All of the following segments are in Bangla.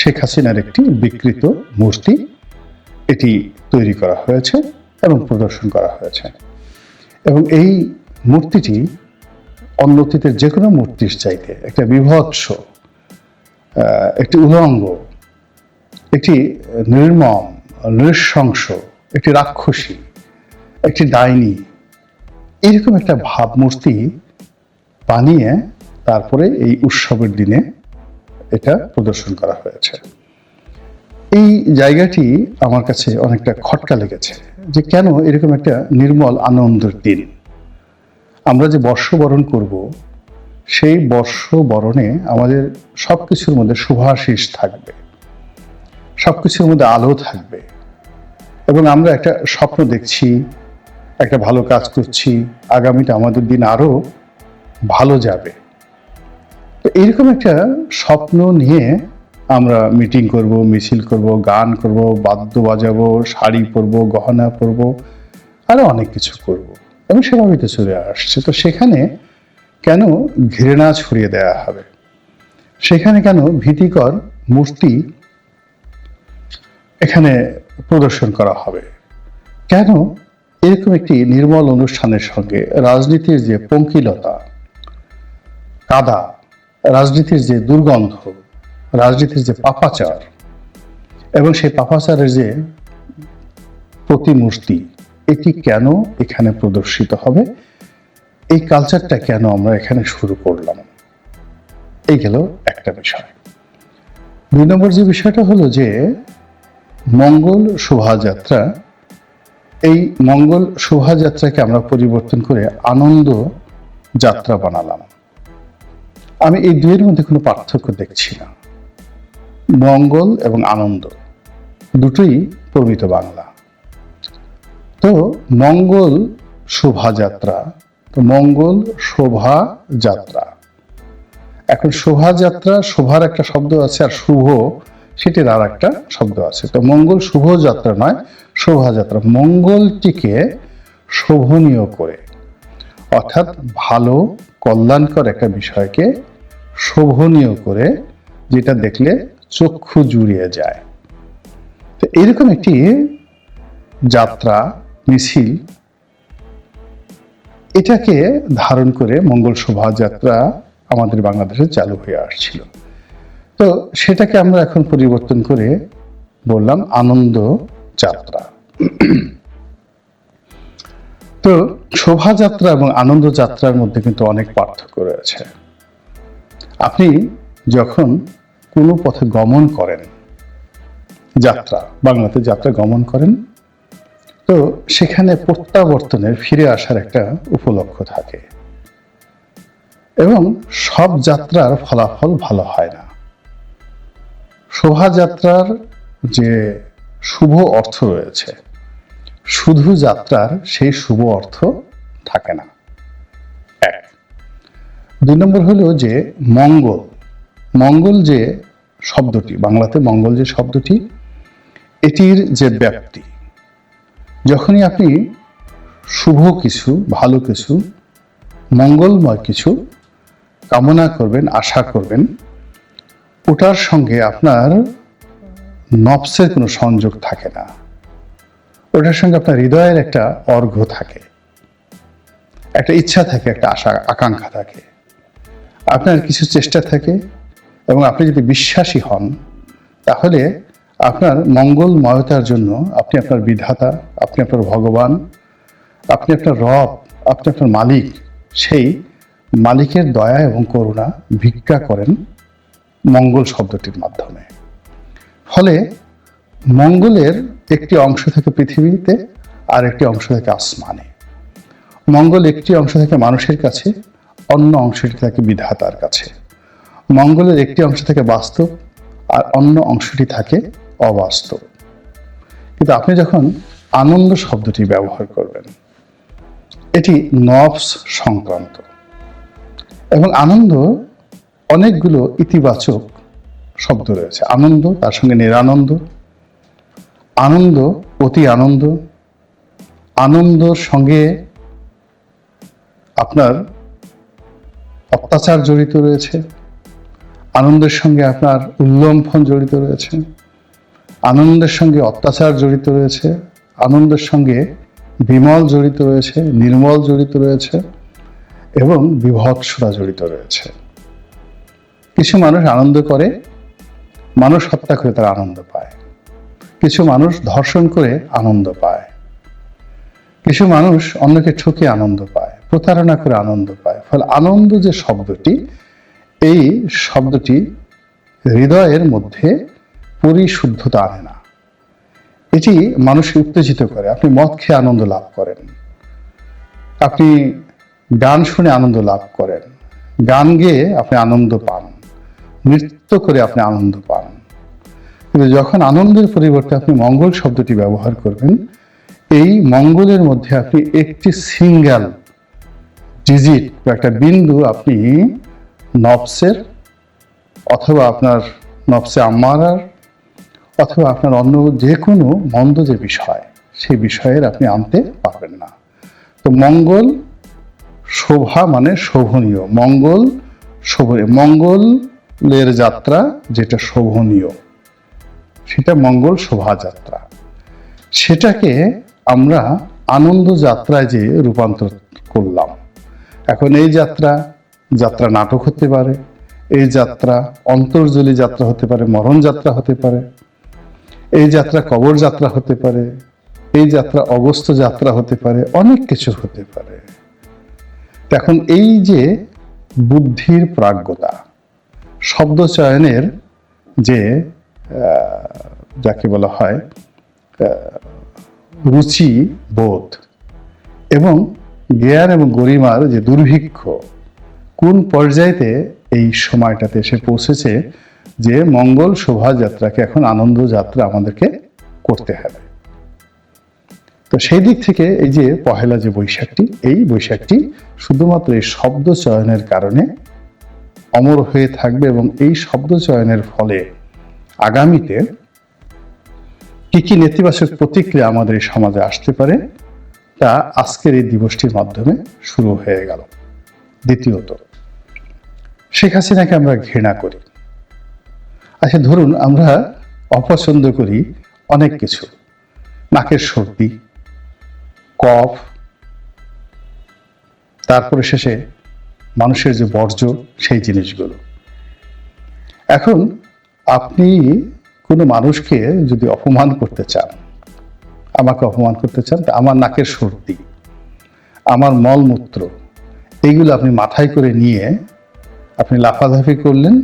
শেখ হাসিনার একটি বিকৃত মূর্তি। এটি তৈরি করা হয়েছে এবং প্রদর্শন করা হয়েছে। এবং এই মূর্তিটি অন্য অতীতের যে কোনো মূর্তির চাইতে একটা বিভৎস একটি উলঙ্গ, একটি নির্মম, নৃশংস, একটি রাক্ষসী, একটি ডাইনি, এরকম একটা ভাবমূর্তি বানিয়ে তারপরে এই উৎসবের দিনে এটা প্রদর্শন করা হয়েছে। এই জায়গাটি আমার কাছে অনেকটা খটকা লেগেছে যে কেন এরকম একটা নির্মল আনন্দের দিন। আমরা যে বর্ষবরণ করব সেই বর্ষবরণে আমাদের সব কিছুর মধ্যে শুভাশিস থাকবে। সব কিছুর মধ্যে আলো থাকবে। এবং আমরা একটা স্বপ্ন দেখছি একটা ভালো কাজ করছি আগামীটা আমাদের দিন আরও ভালো যাবে। তো এরকম একটা স্বপ্ন নিয়ে আমরা মিটিং করব, মিছিল করব, গান করব, বাদ্য বাজাবো, শাড়ি পরবো, গহনা পরবো, আরও অনেক কিছু করব। এবং সেভাবেই তো চলে আসছে। তো সেখানে কেন ঘৃণা ছড়িয়ে দেওয়া হবে? সেখানে কেন ভীতিকর মূর্তি এখানে প্রদর্শন করা হবে? কেন এরকম একটি নির্মল অনুষ্ঠানের সঙ্গে রাজনীতির যে পঙ্কিলতা, কাদা রাজনীতির যে দুর্গন্ধ, রাজনীতির যে পাপাচার এবং সেই পাপাচারের যে প্রতিমূর্তি, এটি কেন এখানে প্রদর্শিত হবে? এই কালচারটা কেন আমরা এখানে শুরু করলাম? এই গেল একটা বিষয়। দুই নম্বর যে বিষয়টা হলো যে, মঙ্গল শোভাযাত্রা, এই মঙ্গল শোভাযাত্রাকে আমরা পরিবর্তন করে আনন্দ যাত্রা বানালাম। আমি এই দুয়ের মধ্যে কোনো পার্থক্য দেখছি না। মঙ্গল এবং আনন্দ, দুটোই প্রমিত বাংলা। তো মঙ্গল শোভাযাত্রা, তো মঙ্গল শোভাযাত্রা। এখন শোভাযাত্রা, শোভার একটা শব্দ আছে আর শুভ, সেটির আর একটা শব্দ আছে। তো মঙ্গল শুভযাত্রা নয়, শোভাযাত্রা। মঙ্গলটিকে শোভনীয় করে, অর্থাৎ ভালো, কল্যাণকর একটা বিষয়কে শোভনীয় করে যেটা দেখলে চক্ষু জুড়িয়ে যায়। তো এরকম একটি যাত্রা, মিছিল, এটাকে ধারণ করে মঙ্গল শোভাযাত্রা আমাদের বাংলাদেশে চালু হয়ে আসছিল। তো সেটাকে আমরা এখন পরিবর্তন করে বললাম আনন্দ যাত্রা। তো শোভাযাত্রা এবং আনন্দ যাত্রার মধ্যে কিন্তু অনেক পার্থক্য রয়েছে। আপনি যখন কোনো পথে গমন করেন, যাত্রা, বাংলাতে যাত্রা গমন করেন, তো সেখানে প্রত্যাবর্তনের ফিরে আসার একটা উপলক্ষ থাকে। এবং সব যাত্রার ফলাফল ভালো হয় না। শোভাযাত্রার যে শুভ অর্থ রয়েছে, শুধু যাত্রার সেই শুভ অর্থ থাকে না। দুই নম্বর হলো যে মঙ্গল। মঙ্গল যে শব্দটি, বাংলাতে মঙ্গল যে শব্দটি, এটির যে ব্যাপ্তি। যখনই আপনি শুভ কিছু, ভালো কিছু, মঙ্গলময় কিছু কামনা করবেন, আশা করবেন, ওটার সঙ্গে আপনার নফসের কোনো সংযোগ থাকে না। ওটার সঙ্গে আপনার হৃদয়ের একটা অর্ঘ্য থাকে। একটা ইচ্ছা থাকে, একটা আশা, আকাঙ্ক্ষা থাকে। আপনার কিছু চেষ্টা থাকে এবং আপনি যদি বিশ্বাসী হন, তাহলে আপনার মঙ্গলময়তার জন্য আপনি আপনার বিধাতা, আপনি আপনার ভগবান, আপনি আপনার রব, আপনি আপনার মালিক, সেই মালিকের দয়া এবং করুণা ভিক্ষা করেন মঙ্গল শব্দটির মাধ্যমে। ফলে মঙ্গলের একটি অংশ থেকে পৃথিবীতে আর একটি অংশ থেকে আসমানে। মঙ্গল একটি অংশ থেকে মানুষের কাছে অন্য অংশটি থাকে বিধাতার কাছে। মঙ্গলের একটি অংশ থাকে বাস্তব আর অন্য অংশটি থাকে অবাস্তব। কিন্তু আপনি যখন আনন্দ শব্দটি ব্যবহার করবেন, এটি নফস সংক্রান্ত। এবং আনন্দ অনেকগুলো ইতিবাচক শব্দ রয়েছে। আনন্দ, তার সঙ্গে নিরানন্দ, আনন্দ, অতি আনন্দ, আনন্দর সঙ্গে আপনার অত্যাচার জড়িত রয়েছে, আনন্দের সঙ্গে আপনার উল্লম্ফন জড়িত রয়েছে, আনন্দের সঙ্গে অত্যাচার জড়িত রয়েছে, আনন্দের সঙ্গে বিমল জড়িত রয়েছে, নির্মল জড়িত রয়েছে এবং বিভৎসরা জড়িত রয়েছে। কিছু মানুষ আনন্দ করে, মানুষ হত্যা করে তারা আনন্দ পায়। কিছু মানুষ ধর্ষণ করে আনন্দ পায়। কিছু মানুষ অন্যকে ঠকে আনন্দ পায়। প্রতারণা করে আনন্দ পায়। ফলে আনন্দ যে শব্দটি, এই শব্দটি হৃদয়ের মধ্যে পরিশুদ্ধতা আনে না। এটি মানুষকে উত্তেজিত করে। আপনি মদ খেয়ে আনন্দ লাভ করেন। আপনি গান শুনে আনন্দ লাভ করেন। গান গেয়ে আপনি আনন্দ পান। নৃত্য করে আপনি আনন্দ পান। কিন্তু যখন আনন্দের পরিবর্তে আপনি মঙ্গল শব্দটি ব্যবহার করবেন, এই মঙ্গলের মধ্যে আপনি একটি সিঙ্গেল ডিজিট বা একটা বিন্দু আপনি নবসের অথবা আপনার নবসে আম্মারার অথবা আপনার অন্য যে কোনো মন্দ যে বিষয়, সেই বিষয়ের আপনি আনতে পারবেন না। তো মঙ্গল শোভা মানে শোভনীয়। মঙ্গল শোভনীয় মঙ্গলের যাত্রা যেটা শোভনীয়, সেটা মঙ্গল শোভাযাত্রা সেটাকে আমরা আনন্দ যাত্রায় যে রূপান্তর করলাম এখন এই যাত্রা যাত্রা নাটক হতে পারে, এই যাত্রা অন্তর্জলী যাত্রা হতে পারে, মরণ যাত্রা হতে পারে, এই যাত্রা কবর যাত্রা হতে পারে, এই যাত্রা অগস্ত যাত্রা হতে পারে, অনেক কিছু হতে পারে। এখন এই যে বুদ্ধির প্রাজ্ঞতা, শব্দ চয়নের যে যাকে বলা হয় রুচি, বোধ এবং জ্ঞান এবং গরিমার যে দুর্ভিক্ষ, কোন পর্যায়েতে এই সময়টাতে এসে পৌঁছেছে যে মঙ্গল শোভাযাত্রাকে এখন আনন্দ যাত্রা আমাদেরকে করতে হবে? তো সেই দিক থেকে এই যে পহেলা যে বৈশাখটি, এই বৈশাখটি শুধুমাত্র এই শব্দ চয়নের কারণে অমর হয়ে থাকবে এবং এই শব্দ চয়নের ফলে আগামীতে কি কি নেতিবাচক প্রতিক্রিয়া আমাদের এই সমাজে আসতে পারে তা আজকের এই দিবসটির মাধ্যমে শুরু হয়ে গেল। দ্বিতীয়ত, শেখ হাসিনাকে আমরা ঘৃণা করি। আচ্ছা ধরুন আমরা অপছন্দ করি অনেক কিছু। নাকের সর্দি, কফ, তারপরে শেষে মানুষের যে বর্জ্য, সেই জিনিসগুলো। এখন আপনি কোনো মানুষকে যদি অপমান করতে চান আমাকে অপমান করতে চান আমার নাকের সর্দি, আমার মলমূত্র এইগুলো আপনি মাথায় করে নিয়ে আপনি লাফালাফি করলেন,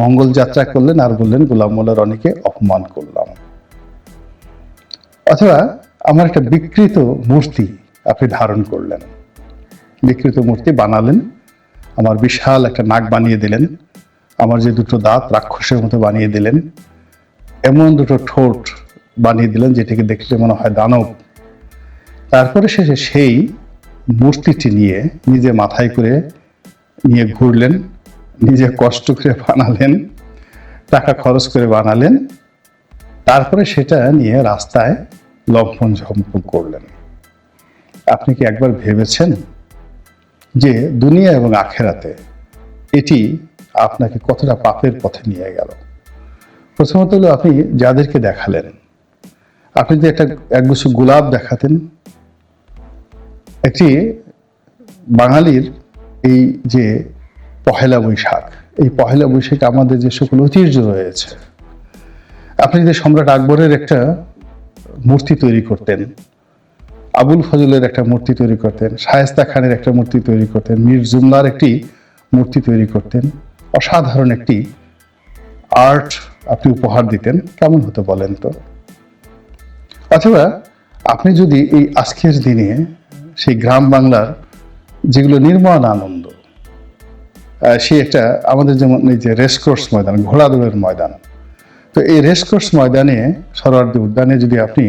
মঙ্গল যাত্রা করলেন আর বললেন, গোলাম মোল্লা রনিকে অপমান করলাম। অথবা আমার একটা বিকৃত মূর্তি আপনি ধারণ করলেন। বিকৃত মূর্তি বানালেন, আমার বিশাল একটা নাক বানিয়ে দিলেন, আমার যে দুটো দাঁত রাক্ষসের মতো বানিয়ে দিলেন, এমন দুটো ঠোঁট বানিয়ে দিলেন, যেটাকে দেখলে মনে হয় দানব। তারপরে শেষে সেই মূর্তিটি নিয়ে নিজে মাথায় করে নিয়ে ঘুরলেন, নিজে কষ্ট করে বানালেন, টাকা খরচ করে বানালেন, তারপরে সেটা নিয়ে রাস্তায় লম্ফন ঝম্পন করলেন। আপনি কি একবার ভেবেছেন যে দুনিয়া এবং আখেরাতে এটি আপনাকে কতটা পাপের পথে নিয়ে গেল? প্রথমত হলো আপনি যাদেরকে দেখালেন আপনি যে একটা একগুচ্ছ গোলাপ দেখাতেন, একটি বাঙালির এই যে পহেলা বৈশাখ, এই পহেলা বৈশাখ আমাদের যে সকল ঐতিহ্য রয়েছে, আপনি যদি সম্রাট আকবরের একটা মূর্তি তৈরি করতেন, আবুল ফজলের একটা মূর্তি তৈরি করতেন, শায়েস্তা খানের একটা মূর্তি তৈরি করতেন, মীর জুমলার একটি মূর্তি তৈরি করতেন, অসাধারণ একটি আর্ট আপনি উপহার দিতেন, কেমন হতো বলেন তো? অথবা আপনি যদি এই আজকের দিনে সেই গ্রাম বাংলার যেগুলো নির্মল আনন্দ সেই একটা আমাদের যেমন এই যে রেসকোর্স ময়দান, ঘোড়া দৌড়ের ময়দান, তো এই রেসকোর্স ময়দানে, সরোয়ার্দী উদ্যানে যদি আপনি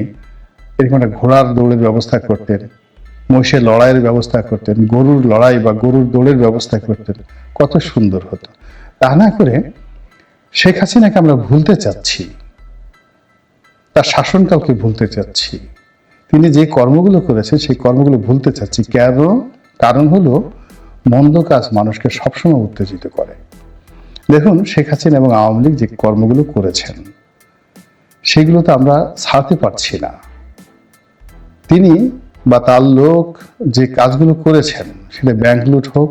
এরকম একটা ঘোড়ার দৌড়ের ব্যবস্থা করতেন, মহিষের লড়াইয়ের ব্যবস্থা করতেন, গরুর লড়াই বা গরুর দৌড়ের ব্যবস্থা করতেন, কত সুন্দর হতো। তা না করে শেখ হাসিনাকে আমরা ভুলতে চাচ্ছি। তার শাসনকালকে ভুলতে চাচ্ছি। তিনি যে কর্মগুলো করেছেন, সেই কর্মগুলো ভুলতে চাচ্ছি। কেন? কারণ হলো, মন্দ কাজ মানুষকে সবসময় উত্তেজিত করে। দেখুন, শেখ হাসিনা এবং আওয়ামী লীগ যে কর্মগুলো করেছেন, সেগুলো তো আমরা ছাড়তে পারছি না। তিনি বা তার লোক যে কাজগুলো করেছেন, সেটা ব্যাংক লুট হোক,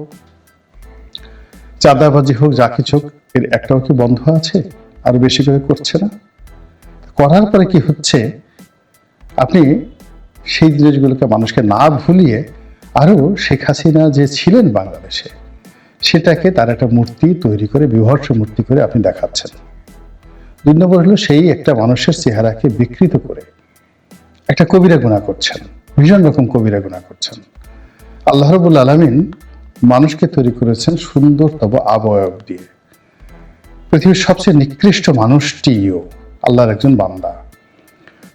চাঁদাবাজি হোক, যা কিছু হোক, এর একটাও কি বন্ধ আছে? আর বেশি করে করছে না? করার পরে কি হচ্ছে? আপনি সেই জিনিসগুলোকে মানুষকে না ভুলিয়ে আরও শেখ হাসিনা যে ছিলেন বাংলাদেশে, সেটাকে তার একটা মূর্তি তৈরি করে, বিভর্ষ মূর্তি করে আপনি দেখাচ্ছেন। দুই নম্বর হলো সেই একটা মানুষের চেহারাকে বিকৃত করে একটা কবিরা গুণা করছেন, ভীষণ রকম কবিরা গুণা করছেন। আল্লাহ রবুল আলমিন মানুষকে তৈরি করেছেন সুন্দরতম আবয়ব দিয়ে। পৃথিবীর সবচেয়ে নিকৃষ্ট মানুষটিও আল্লাহর একজন বান্দা।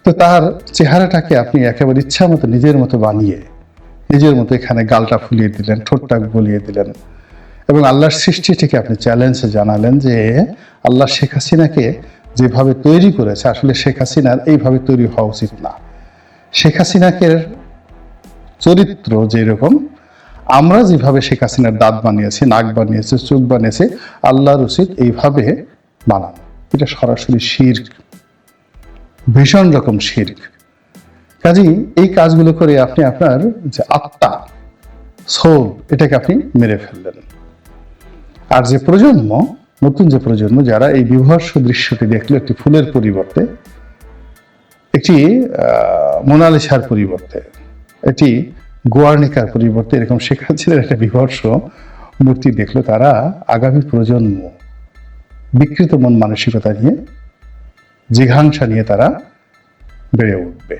তো তার চেহারাটাকে আপনি একেবারে ইচ্ছা মতো নিজের মতো বানিয়ে, নিজের মতো এখানে গালটা ফুলিয়ে দিলেন, ঠোঁটটা গলিয়ে দিলেন এবং আল্লাহর সৃষ্টিটিকে আপনি চ্যালেঞ্জে জানালেন যে আল্লাহ শেখ হাসিনাকে যেভাবে তৈরি করেছে, আসলে শেখ হাসিনার এইভাবে তৈরি হওয়া উচিত না। শেখ হাসিনাকে চরিত্র যেরকম, আমরা যেভাবে শেখ হাসিনার দাঁত বানিয়েছি, নাক বানিয়েছি চোখ বানিয়েছি, আল্লাহর উচিত এইভাবে বানানো। এটা সরাসরি শির ভীষণ রকম শির কাজেই এই কাজগুলো করে আপনি আপনার যে আত্মা সোল এটাকে আপনি মেরে ফেললেন। আর যে প্রজন্ম, নতুন যে প্রজন্ম, যারা এই বিভর্ষ দৃশ্যটি দেখল একটি ফুলের পরিবর্তে, একটি মোনালিসার পরিবর্তে এটি গোয়ার্নিকার পরিবর্তে, এরকম শেখ হাসিনার একটা বিভর্ষ মূর্তি দেখল তারা আগামী প্রজন্ম। বিকৃত মন মানসিকতা নিয়ে জিঘাংসা নিয়ে তারা বেড়ে উঠবে।